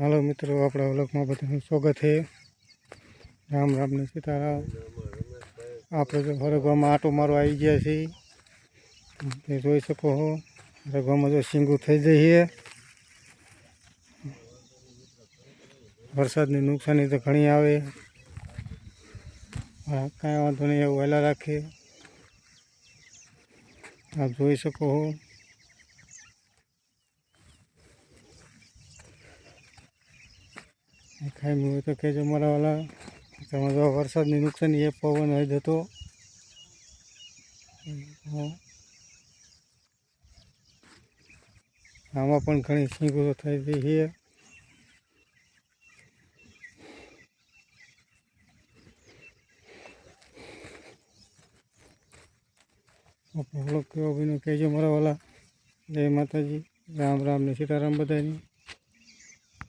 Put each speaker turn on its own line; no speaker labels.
હાલો મિત્રો, આપણા વ્લોગમાં બધાનું સ્વાગત છે. રામ રામ ને સીતારામ. આપણે તો હરગવામાં આટો મારો આવી ગયા છીએ. જોઈ શકો છો હરગવામાં જો શીંગું થઈ જઈએ. વરસાદની નુકસાની તો ઘણી આવે. કાંઈ વાંધો નહીં, એવું વહેલા રાખે આપ જોઈ શકો છો ખાઈ હોય તો કહેજો મારા વાલા. તમે વરસાદની નુકસાની એ પવન હોય જતો. આમાં પણ ઘણી સિંગો થઈ ગઈ છે. આપણો કેવો બન્યો કહેજો મારા વાલા. જય માતાજી. રામ રામ ને સીતારામ બધાની.